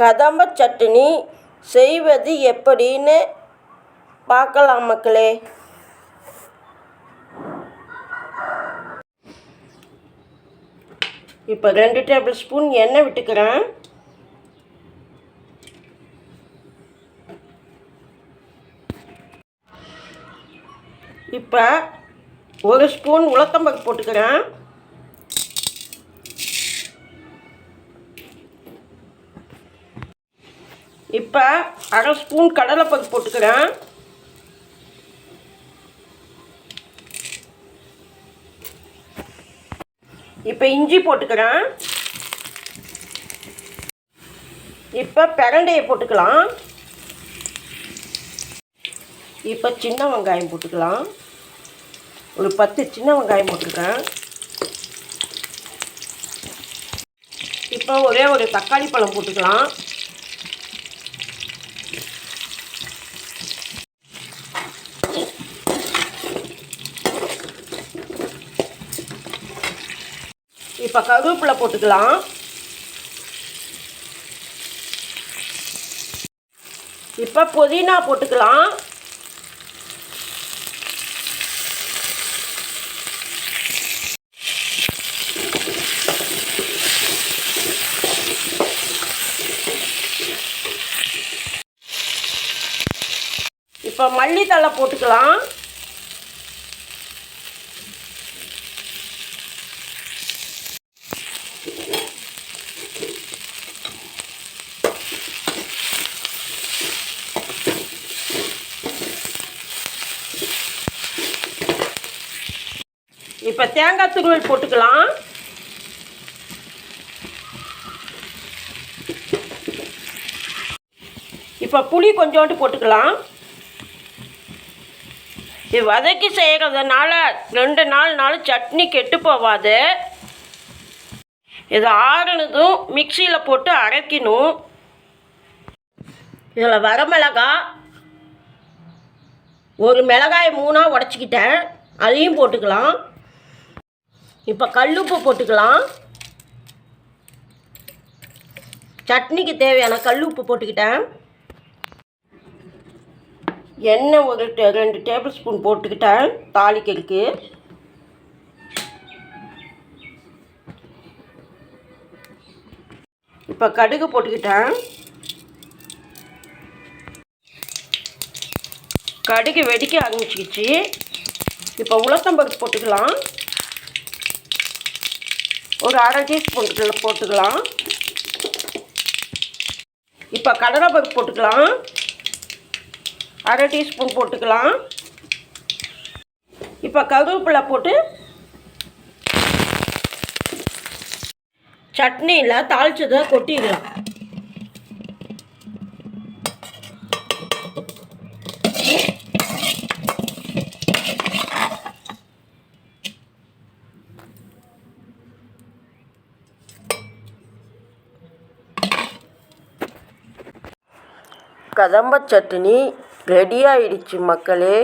கதம்ப சட்னி செய்வது எப்படின்னு பார்க்கலாம் மக்களே. இப்போ ரெண்டு டேபிள் ஸ்பூன் எண்ணெய் விட்டுக்கிறேன். இப்போ ஒரு ஸ்பூன் உளுத்தம்பருப்பு போட்டுக்கிறேன். இப்போ அரை ஸ்பூன் கடலைப்பருப்பு போட்டுக்கிறேன். இப்போ இஞ்சி போட்டுக்கிறேன். இப்போ பிரண்டையை போட்டுக்கலாம். இப்போ சின்ன வெங்காயம் போட்டுக்கலாம். ஒரு பத்து சின்ன வெங்காயம் போட்டுக்கிறேன். இப்போ ஒரே ஒரு தக்காளி பழம் போட்டுக்கலாம். இப்போ கருவேப்பிலை போட்டுக்கலாம். இப்போ புதினா போட்டுக்கலாம். இப்போ மல்லித்தழை போட்டுக்கலாம். இப்போ தேங்காய் துருவல் போட்டுக்கலாம். இப்போ புளி கொஞ்சோண்டு போட்டுக்கலாம். இது வதக்கி செய்கிறதுனால ரெண்டு நாள் நாள் சட்னி கெட்டு போகாது இது ஆறுனதும் மிக்சியில் போட்டு அரைக்கணும். இதில் வரமிளகா ஒரு மிளகாய் மூணாக உடச்சிக்கிட்டேன். அதையும் போட்டுக்கலாம். இப்போ கல்லுப்பு போட்டுக்கலாம். சட்னிக்கு தேவையான கல்லுப்பு போட்டுக்கிட்டேன். எண்ணெய் ஒரு டே- ரெண்டு டேபிள் ஸ்பூன் போட்டுக்கிட்டேன் தாளிக்கிறதுக்கு. இப்போ கடுகு போட்டுக்கிட்டேன். கடுகு வெடிக்க ஆரம்பிச்சிக்கிச்சு இப்போ உளுத்தம்பருப்பு போட்டுக்கலாம். ஒரு அரை டீஸ்பூன் போட்டுக்கலாம். இப்போ கடலைப்பருப்பு போட்டுக்கலாம். அரை டீஸ்பூன் போட்டுக்கலாம். இப்போ கருவேப்பிலை போட்டு சட்னியில் தாளிச்சதை கொட்டிடலாம் கதம்ப சட்னி ரெடி ஆயிடுச்சு மக்களே.